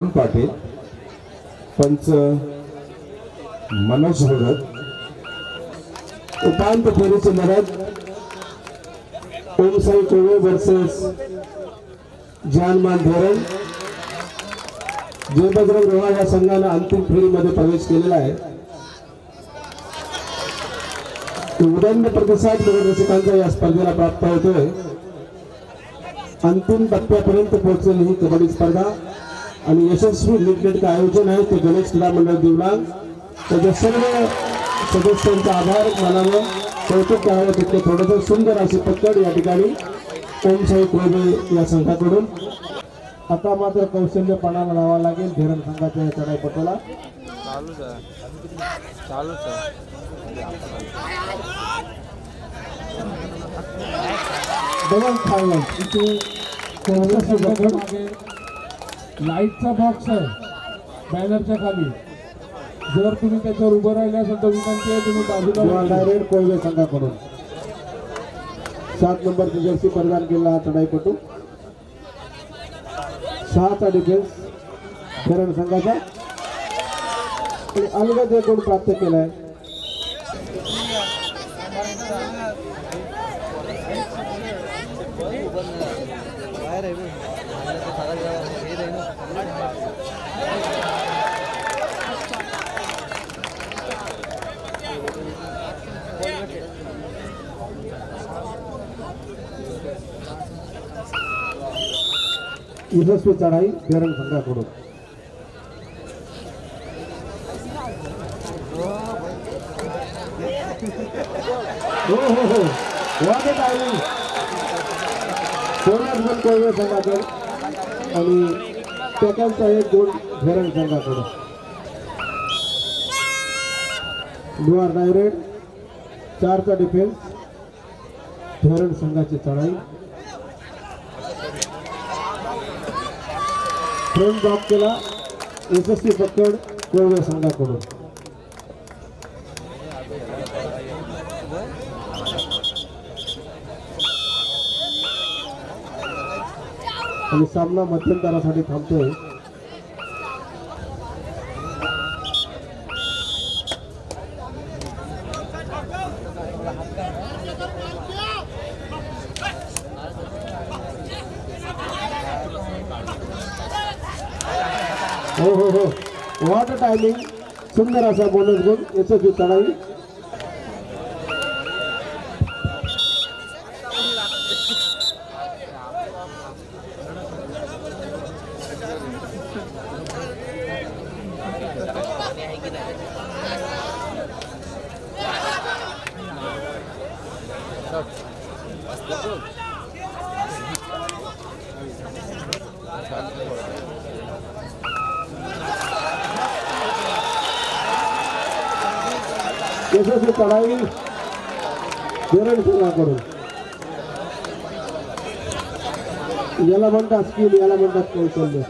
पाटील पंच मनोज भगत उपांत फेरीची लढत ओमसाई कोवे वर्सेस जानमान धोरण जयबजरंग रोहा या संघानं अंतिम फेरीमध्ये प्रवेश केलेला आहे. उदंड प्रतिसाद रसिकांचा या स्पर्धेला प्राप्त होतोय. अंतिम टप्प्यापर्यंत पोहोचलेली ही कबड्डी स्पर्धा आणि यशस्वी नीटनेटकं आयोजन आहे ते गणेश क्रीडा मंडळ दिवलांग त्याच्या सर्व सदस्यांचा आभार मानावं. कौतुक करावं तिथले थोडंसं सुंदर अशी पकड या ठिकाणी ओमसाई कोबे या संघाकडून. आता मात्र कौशल्य पणाला लावा लागेल धीरण संघाच्या या चढाईपटूला. चालूच आहे चालूच आहे डबल फायनल इथे लाईटचा बॉक्स आहे. बॅनरच्या खाली. जर तुम्ही त्याच्यावर उभं राहिले असेल तर विनंती आहे तुम्ही बाजूला डायरेक्ट कोळवे संघाकडून. सात नंबरची जर्सी परिधान केलेला हा चढाईपटू. सहाचा डिफेन्स धरण संघाचा. आणि अलगद एक गुण प्राप्त केलाय. बाहेर आहे बे. यशस्वी चढाई धरण संघाकडून हो हो हो. वाटत आहे. कोणाच पण कोळवे संघाकडे आणि सेकंडचा एक दोन धरण संघाकडून डुआर डायरेक्ट चारचा डिफेन्स धरण संघाची चढाई. फ्रंट ड्रॉप केला. यशस्वी पकड कोळवे संघाकडून. आणि सामना मध्यंतरासाठी थांबतोय. हो हो हो. वाट टायमिंग सुंदर असा बोनस गुण याचं चढाई यशस्वी चढाई धरण संघाकडून याला म्हणतात स्किल याला म्हणतात कौशल्य.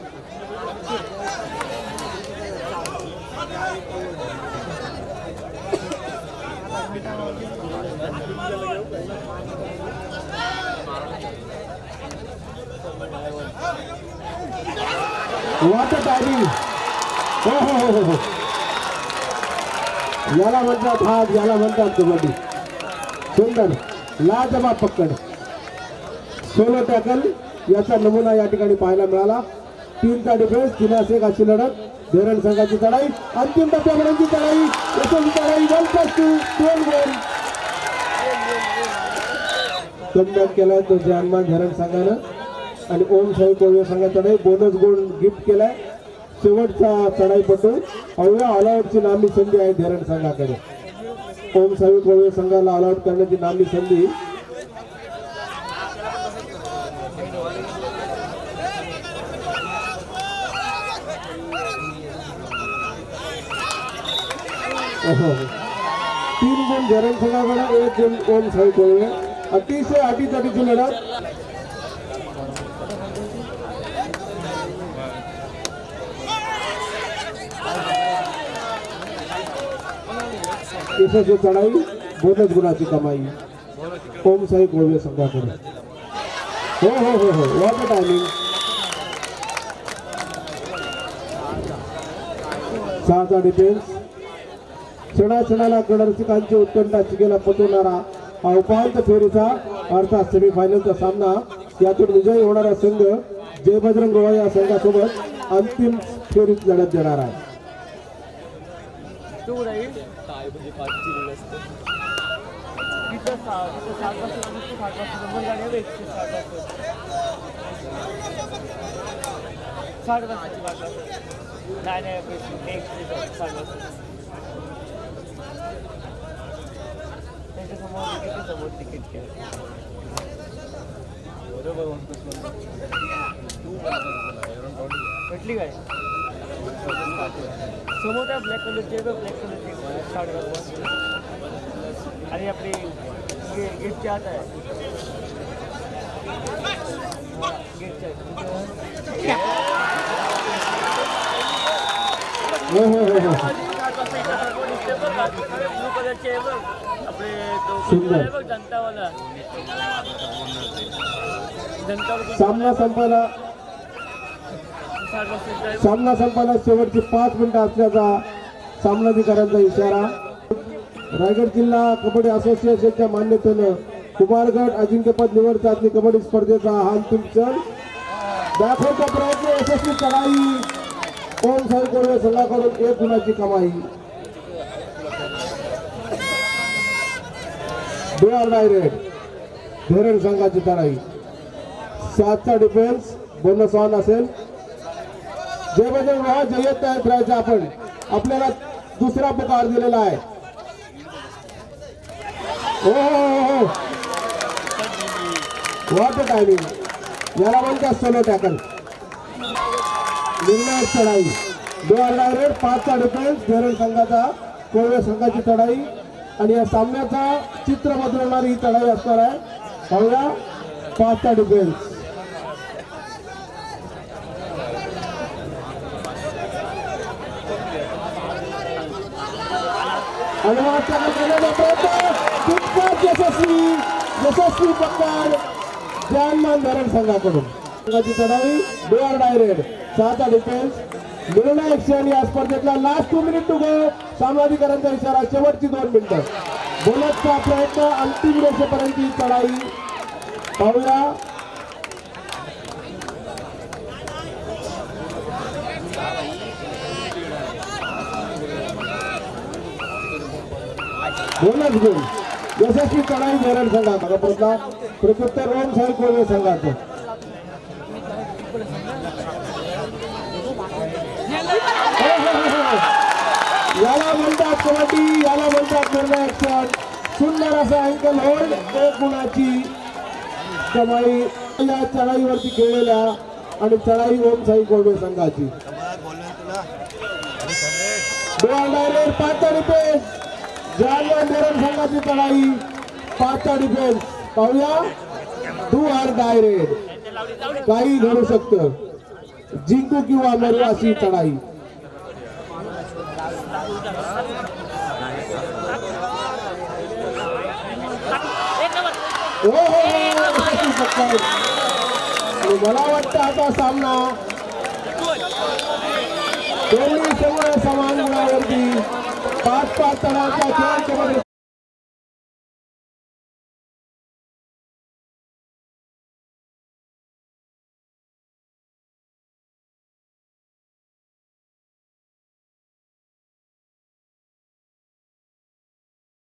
वाटत आली हो हो हो हो हो. याला म्हणतात हात याला म्हणतात कबड्डी. सुंदर. लाजबा पकड सोलो टॅकल याचा नमुना या ठिकाणी पाहायला मिळाला. तीनचा डिफेन्स तिनास एक अशी लढत. धरण संघाची चढाई. अंतिम टप्प्यापर्यंतची म्हणजे चढाई. यशस्वी चढाई. वन प्लस टू दोन गोल कमबॅक केला तो जानमान धरण संघानं. आणि ओम साई कोळवे संघाकडे बोनस गुण गिफ्ट केलाय. शेवटचा चढाईपटू. अवघ्या ऑलआउटची नामी संधी आहे धरण संघाकडे. ओम साई कोळवे संघाला ऑलआउट करण्याची नामी संधी. तीन गुण धरण संघाकडे एक गुण ओम साई कोळवे. अतिशय अटीतटीची लढत. यशस्वी चढाई बोधच गुणाची कमाई. ओम साई कोळवे संघाकडे हो हो हो हो. वॉट टायमिंग सहाचा डिफेन्स क्षणा गडरसिकांची कडरसिकांची उत्कंठा पटवणारा हा उपांत फेरीचा अर्थात सेमीफायनलचा सामना. यातून विजयी होणारा संघ जयभद्रंग बजरंग गोवा या संघासोबत अंतिम फेरीत लढत देणार आहे. काय म्हणजे फार चिल असतं इथं सा इथं साठ पासून आम्ही इथं साठ पासून नंबर गाडी आहे एकशे साठ पासून साठ पासूनची वाट नाही नाही पैसे एकशे साठ पासून त्याच्यासमोर तिकीट समोर तिकीट घ्या बरोबर म्हणतोस मला भेटली काय समोर ब्लॅक कलरचे ब्लॅक कलरचे साडेपाच आणि आपली गे- गेटची आत आहे हा, हो हो हो हो आहे. आहे जनतावाला जनतावाला सामना आहे. सामना संपायला शेवटची पाच मिनिटं असल्याचा सामनाधिकाऱ्यांचा इशारा. रायगड जिल्हा कबड्डी असोसिएशनच्या मान्यतेनं कुमारगड अजिंक्यपद निवड चाचणी कबड्डी स्पर्धेचा हा अंतिम क्षण दाखवचा प्रयत्न यशस्वी चढाई ओम साई कोरवे संघाकडून एक गुणाची कमाई. डोळा डायरेक्ट धरण संघाची चढाई सातचा डिफेन्स बोनस ऑन असेल. जय व्हा जयत तयार करायचं आपण. आपल्याला दुसरा पुकार दिलेला आहे. हो हो हो, हो. टायमिंग याला म्हणतात सोलो टॅकल निर्णायक चढाई. दोन हजार रेट पाचचा डिफेन्स धरण संघाचा कोळवे संघाची चढाई. आणि या सामन्याचा चित्र बदलणारी ही चढाई असणार आहे. पाहूया. पाचचा डिफेन्स आणि वाटचाल करण्याचा प्रयत्न तितकाच यशस्वी यशस्वी पक्कार जानमान धरण संघाकडून संघाची चढाई डोअर डायरेक्ट सहाचा डिफेन्स निर्णायक क्षण या स्पर्धेतला last two minute to go सामनाधिकाऱ्यांचा इशारा शेवटची दोन मिनिटं. बोनसचा प्रयत्न अंतिम रेषेपर्यंतची चढाई. पाहूया. बोनस गुण यशस्वी चढाई धरण संघाचा प्रश्न प्रत्युत्तर रोम साई कोळवे संघाचं. हो, हो, हो, हो. याला म्हणतात कबड्डी याला म्हणतात निर्णायक क्षण सुंदर असा अँकल होल्ड एक गुणाची कमाई या चढाईवरती खेळलेल्या आणि चढाई ओम साई कोळवे संघाची. दोन डायरेक्ट पाचचा डिफेन्स जानवर धरण संघाची चढाई पाचचा डिफेन्स पाहूया. डू आर डायरेक्ट काही घडू शकतं. जिंकू किंवा मरू अशी चढाई हो, हो, हो, मला वाटतं आता सामना दोन्ही समोर समान गुणावरती पाच पाच चढाचा खेळ